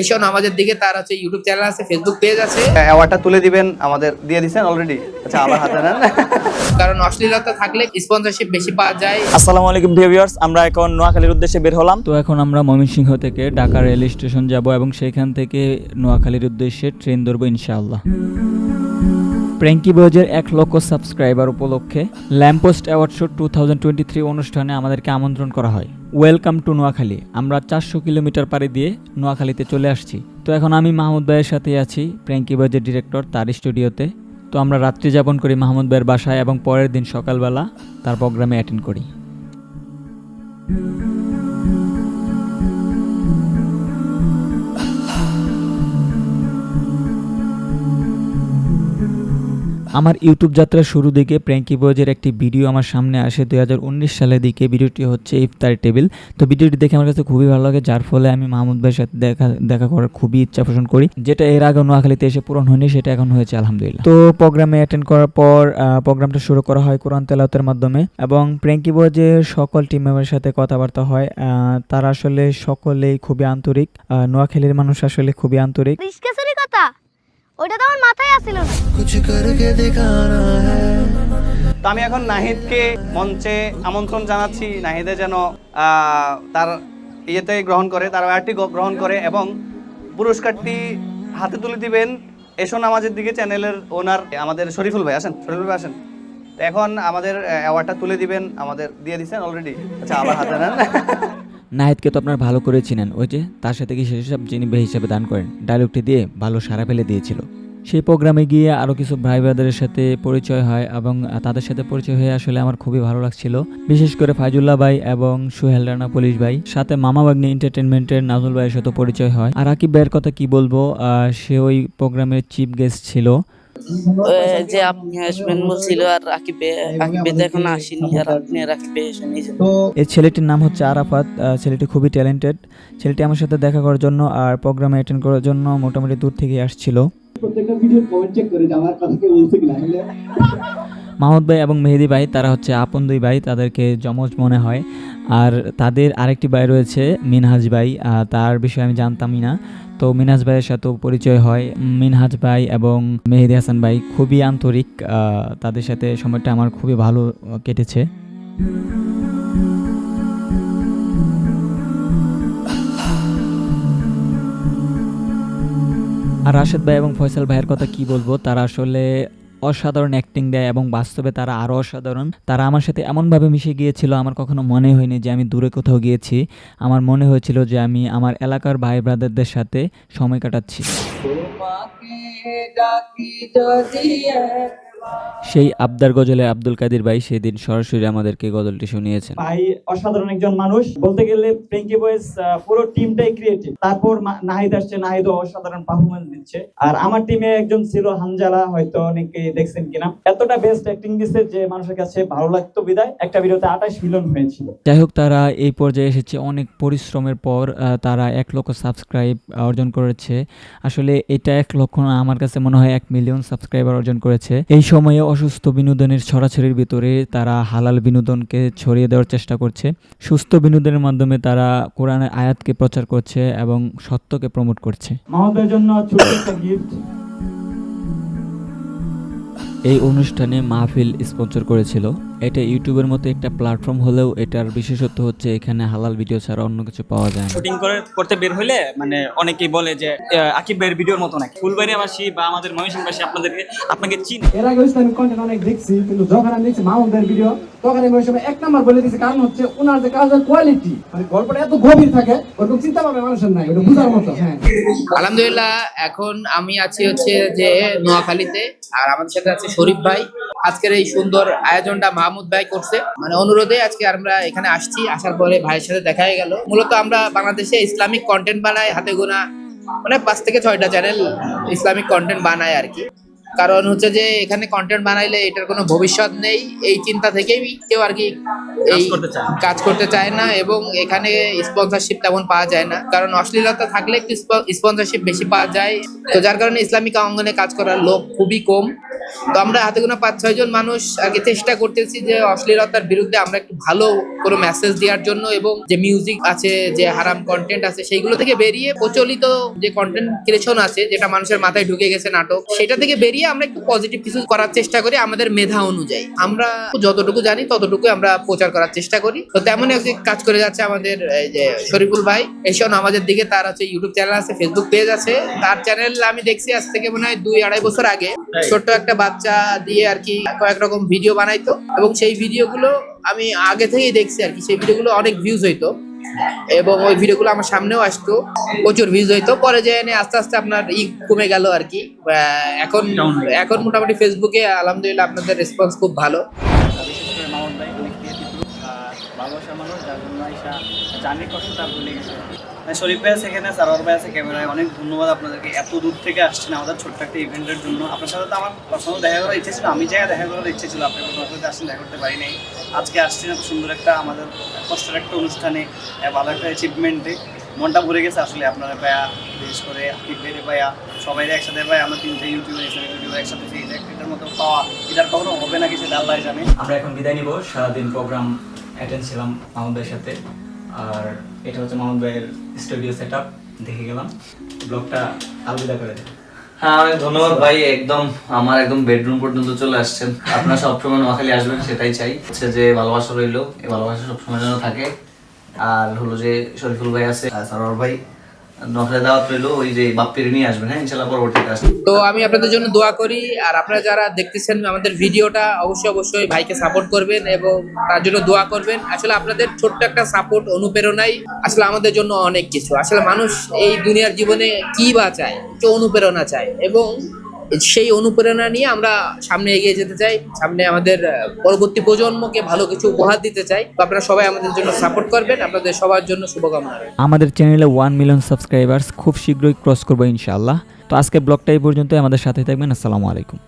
এসো আমাদের দিকে তার আছে ইউটিউব চ্যানেল আছে ফেসবুক পেজ আছে। অ্যাওয়ার্ডটা তুলে দিবেন আমাদের দিয়ে দিছেন অলরেডি আচ্ছা আবার হাতে নেন। কারণ অশ্লীলতা থাকলে স্পন্সরশিপ বেশি পাওয়া যায়। আসসালামু আলাইকুম ভিউয়ার্স আমরা এখন নোয়াখালীর উদ্দেশ্যে বের হলাম। তো এখন আমরা ময়মনসিংহ থেকে ঢাকা রেল স্টেশন যাব এবং সেখান থেকে নোয়াখালীর উদ্দেশ্যে ট্রেন ধরবো ইনশাআল্লাহ। প্র্যাঙ্কি বয়েজের এক লক্ষ সাবস্ক্রাইবার উপলক্ষে lamppost award show two thousand twenty three অনুষ্ঠানে আমাদেরকে আমন্ত্রণ করা হয়। ওয়েলকাম টু নোয়াখালী আমরা চারশো কিলোমিটার পাড়ি দিয়ে নোয়াখালীতে চলে আসছি। তো এখন আমি মাহমুদ ভাইয়ের সাথে আছি, প্র্যাঙ্কি বয়েজের ডিরেক্টর তার স্টুডিওতে। তো আমরা রাত্রি যাপন করি মাহমুদ ভাইয়ের বাসায় এবং পরের দিন সকালবেলা তার প্রোগ্রামে অ্যাটেন্ড করি। আমার ইউটিউব যাত্রার শুরু দিকে প্র্যাঙ্কি বয়েজের একটি ভিডিও আমার সামনে আসে দুই হাজার উনিশ সালের দিকে। ভিডিওটি হচ্ছে ইফতার টেবিল। তো ভিডিওটি দেখে আমার কাছে খুবই ভালো লাগে, যার ফলে আমি মাহমুদ ভাইয়ের সাথে দেখা দেখা করার খুবই ইচ্ছা পোষণ করি। যেটা এর আগে নোয়াখালীতে এসে পূরণ হয়নি, সেটা এখন হয়েছে, আলহামদুলিল্লাহ। তো প্রোগ্রামে অ্যাটেন্ড করার পর প্রোগ্রামটা শুরু করা হয় কোরআন তেলাওয়াতের মাধ্যমে এবং প্র্যাঙ্কি বয়েজের সকল টিম মেম্বারের সাথে কথাবার্তা হয়। তারা আসলে সকলেই খুবই আন্তরিক। নোয়াখালীর মানুষ আসলে খুবই আন্তরিক। কথা? ওইটা তো আমার মাথায় আসছিল না। তো আমি এখন নাহিদকে মঞ্চে আমন্ত্রণ জানাচ্ছি। নাহিদে যেন তার ইয়েতে গ্রহণ করে তার অ্যাওয়ার্ডটি গ্রহণ করে এবং পুরস্কারটি হাতে তুলে দিবেন এসো নামাজের দিকে চ্যানেলের ওনার আমাদের শরীফুল ভাই। আসেন শরীফুল ভাই আসেন। এখন আমাদের অ্যাওয়ার্ডটা তুলে দিবেন আমাদের দিয়ে দিচ্ছেন অলরেডি আচ্ছা আবার হাতে নেন। নাহিদকে তো আপনারা ভালো করে চিনেন। ওই যে তার সাথে কি সেসব যিনি বে হিসেবে দান করেন, ডায়লগটি দিয়ে ভালো সারা ফেলে দিয়েছিল। সেই প্রোগ্রামে গিয়ে আরও কিছু ভাই ব্রাদারের সাথে পরিচয় হয় এবং তাদের সাথে পরিচয় হয়ে আসলে আমার খুবই ভালো লাগছিল। বিশেষ করে ফাইজুল্লাহ ভাই এবং সুহেল রানা পুলিশ ভাই। সাথে মামা বাগনি এন্টারটেনমেন্টের নাজুল ভাইয়ের সাথে পরিচয় হয়। আর আকিব ভাইয়ের কথা কি বলব সে ওই প্রোগ্রামের চিফ গেস্ট ছিল। যে আপনি আসবেন বলছিল আর রাকিবে রাকিবে এখন আসেনি আর আপনি রাকিবে এসেন এই ছেলেটির নাম হচ্ছে আরাফাত ছেলেটি খুবই ট্যালেন্টেড ছেলেটি আমার সাথে দেখা করার জন্য আর প্রোগ্রামে অ্যাটেন্ড করার জন্য মোটামুটি দূর থেকে আসছিল। প্রত্যেকটা ভিডিওর কমেন্ট চেক করে আমার কথা কেউ বলছে কিনা মাহমুদ ভাই এবং মেহেদি ভাই তারা হচ্ছে আপন দুই ভাই তাদেরকে যমজ মনে হয়। আর তাদের আরেকটি ভাই রয়েছে, মিনহাজ ভাই তার বিষয়ে আমি জানতামই না। তো মিনহাজ ভাইয়ের সাথেও পরিচয় হয়। মিনহাজ ভাই এবং মেহেদি হাসান ভাই খুবই আন্তরিক তাদের সাথে সময়টা আমার খুবই ভালো কেটেছে। আর রাশেদ ভাই এবং ফয়সাল ভাইয়ের কথা কি বলব? তারা আসলে অসাধারণ অ্যাক্টিং দেয় এবং বাস্তবে তারা আরও অসাধারণ। তারা আমার সাথে এমনভাবে মিশে গিয়েছিল, আমার কখনো মনে হয়নি যে আমি দূরে কোথাও গিয়েছি। আমার মনে হয়েছিল যে আমি আমার এলাকার ভাই ব্রাদারদের সাথে সময় কাটাচ্ছি। সেই আবদার গজলে আব্দুল কাদির ভাই সেদিন সরাসরি আমাদেরকে গজলটি শুনিয়েছেন। ভাই অসাধারণ একজন মানুষ। বলতে গেলে প্রিঙ্কি বয়েস পুরো টিমটাই ক্রিয়েটিভ তারপর নাহিদ আসছে নাহিদও অসাধারণ পারফরমেন্স দিচ্ছে। আর আমার টিমে একজন ছিল হানজালা হয়তো অনেকে দেখছেন কিনা। এতটা বেস্ট অ্যাক্টিং দিচ্ছে যে মানুষের কাছে ভালো লাগতো বিদায়। একটা ভিডিওতে আঠাশ মিলিয়ন হয়েছিল। যাই হোক তারা এই পর্যায়ে এসেছে। অনেক পরিশ্রমের পর তারা এক লক্ষ সাবস্ক্রাইব অর্জন করেছে। আসলে এটা এক লক্ষ না আমার কাছে মনে হয় এক মিলিয়ন সাবস্ক্রাইবার অর্জন করেছে। এই সময়ে অসুস্থ বিনোদনের ছড়াছড়ির ভিতরে তারা হালাল বিনোদনকে ছড়িয়ে দেওয়ার চেষ্টা করছে। সুস্থ বিনোদনের মাধ্যমে তারা কোরআনের আয়াতকে প্রচার করছে এবং সত্যকে প্রমোট করছে। জন্য ছোট একটা গিফট এই অনুষ্ঠানে মাহফিল স্পন্সর করেছিল এটা ইউটিউবের মতো একটা প্ল্যাটফর্ম হলেও এটার বিশেষত্ব হচ্ছে এখানে হালাল ভিডিও ছাড়া অন্য কিছু পাওয়া যায় শুটিং করে করতে বের হইলে মানে অনেকেই বলে যে আকিব ভাইয়ের ভিডিওর মতো নাকি? ফুলবাড়িয়াবাসী বা আমাদের ময়মনসিংহবাসী আপনাদেরকে আপনাকে চিনে। এর আগে ইসলামিক কন্টেন্ট অনেক দেখছি কিন্তু যখন আমি দেখছি মাহমুদের ভিডিও তখন আমি ওই সময় এক নাম্বার বলে দিয়েছি কারণ হচ্ছে ওনার যে কাজের কোয়ালিটি মানে গল্পটা এত গভীর থাকে ওরকম চিন্তা ভাবনা মানুষের নাই ওটা বুঝার মতো হ্যাঁ। আলহামদুলিল্লাহ এখন আমি আছি হচ্ছে যে নোয়াখালীতে আর আমাদের সাথে আছে শরীফ ভাই। আজকের এই সুন্দর আয়োজনটা মাহমুদ ভাই করছে। মানে অনুরোধে আজকে আমরা এখানে আসছি আসার পরে ভাইয়ের সাথে দেখা গেল। মূলত আমরা বাংলাদেশে ইসলামিক কন্টেন্ট বানাই হাতে গোনা মানে পাঁচ থেকে ছয়টা চ্যানেল ইসলামিক কন্টেন্ট বানায় আর কি। কারণ হচ্ছে যে এখানে কন্টেন্ট বানাইলে এটার কোনো ভবিষ্যৎ নেই এই চিন্তা থেকেই কেউ আর কি এই কাজ করতে চায় না। এবং এখানে স্পন্সরশিপ তেমন পাওয়া যায় না। কারণ অশ্লীলতা থাকলে একটু স্পন্সরশিপ বেশি পাওয়া যায়। তো যার কারণে ইসলামিক অঙ্গনে কাজ করার লোক খুবই কম। তো আমরা হাতে গোনা পাঁচ ছয় জন মানুষ আগে চেষ্টা করতেছি যে অশ্লীলতার বিরুদ্ধে আমরা একটু ভালো কোনো মেসেজ দেওয়ার জন্য এবং যে মিউজিক আছে যে হারাম কন্টেন্ট আছে সেইগুলো থেকে বেরিয়ে প্রচলিত যে কন্টেন্ট ক্রিয়েশন আছে যেটা মানুষের মাথায় ঢুকে গেছে নাটক সেটা থেকে বেরিয়ে আমরা একটু পজিটিভ কিছু করার চেষ্টা করি আমাদের মেধা অনুযায়ী। আমরা যতটুকু জানি ততটুকু আমরা প্রচার করার চেষ্টা করি। তো তেমনই একটি কাজ করে যাচ্ছে আমাদের এই যে শরীফুল ভাই এসব আমাদের দিকে তার আছে ইউটিউব চ্যানেল আছে ফেসবুক পেজ আছে তার চ্যানেল আমি দেখছি আজ থেকে মনে হয় দুই আড়াই বছর আগে। ছোট্ট একটা বাচ্চা দিয়ে আর কি কয়েক রকম ভিডিও বানাইতো। এবং সেই ভিডিওগুলো আমি আগে থেকেই দেখছি আর কি। সেই ভিডিওগুলো অনেক ভিউজ হইতো। এবং ওই ভিডিওগুলো আমার সামনেও আসতো। প্রচুর ভিউজ হইতো। পরে যে এনে আস্তে আস্তে আপনার ই কমে গেল আর কি। এখন এখন মোটামুটি ফেসবুকে আলহামদুলিল্লাহ আপনাদের রেসপন্স খুব ভালো। ভুলে গেছে। শরীফ ভাই আছে এখানে, সারোয়ার ভাই আছে ক্যামেরায়। অনেক ধন্যবাদ আপনাদেরকে। এত দূর থেকে আসছেন আমাদের ছোট্ট একটা ইভেন্টের জন্য। আপনার সাথে তো আমার পার্সোনাল দেখা করার ইচ্ছে ছিল, আমি জায়গায় দেখা করার ইচ্ছে ছিল আপনি কোনো সাথে আসেন দেখা করতে পারি নাই। আজকে আসছেন এত সুন্দর একটা আমাদের কষ্টের একটা অনুষ্ঠানে ভালো একটা অ্যাচিভমেন্টে মনটা ভরে গেছে আসলে আপনারা পায়া বিশেষ করে বেড়ে পায়া সবাই একসাথে পায় আমরা তিনটে ইউটিউবার ইসলামিক ইউটিউবার একসাথে সেই এটার মতো পাওয়া এটার কখনো হবে না কিছু আল্লাহ জানে। আমরা এখন বিদায় নিব। সারাদিন প্রোগ্রাম অ্যাটেন্ড ছিলাম আমাদের সাথে। আর এটা হচ্ছে মাহমুদ ভাইয়ের স্টুডিও সেট আপ দেখে গেলাম। ব্লগটা আলবিদা করে হ্যাঁ অনেক ধন্যবাদ ভাই, একদম আমার একদম বেডরুম পর্যন্ত চলে আসছেন। আপনারা সবসময় নোয়াখালী আসবেন, সেটাই চাই। হচ্ছে যে ভালোবাসা রইল, এই ভালোবাসা সবসময় যেন থাকে। আর হলো যে শরীফুল ভাই আছে সারোয়ার ভাই হ্যাঁ তো আমি আপনাদের জন্য দোয়া করি, আর আপনারা যারা দেখতেছেন আমাদের ভিডিওটা, অবশ্যই অবশ্যই ভাইকে সাপোর্ট করবেন এবং তার জন্য দোয়া করবেন। আসলে আপনাদের ছোট্ট একটা সাপোর্ট অনুপ্রেরণাই আসলে আমাদের জন্য অনেক কিছু। আসলে মানুষ এই দুনিয়ার জীবনে কি বা চায়? একটু অনুপ্রেরণা চায়? এবং সেই অনুপ্রেরণা নিয়ে আমরা সামনে এগিয়ে যেতে চাই, সামনে আমাদের পরবর্তী প্রজন্মকে ভালো কিছু উপহার দিতে চাই। আপনারা সবাই আমাদের জন্য সাপোর্ট করবেন, আপনাদের সবার জন্য শুভকামনা আমাদের চ্যানেলে ওয়ান মিলিয়ন সাবস্ক্রাইবার্স খুব শীঘ্রই ক্রস করব ইনশাল্লাহ তো আজকে ব্লগটা এই পর্যন্ত আমাদের সাথে থাকবেন, আসসালামু আলাইকুম।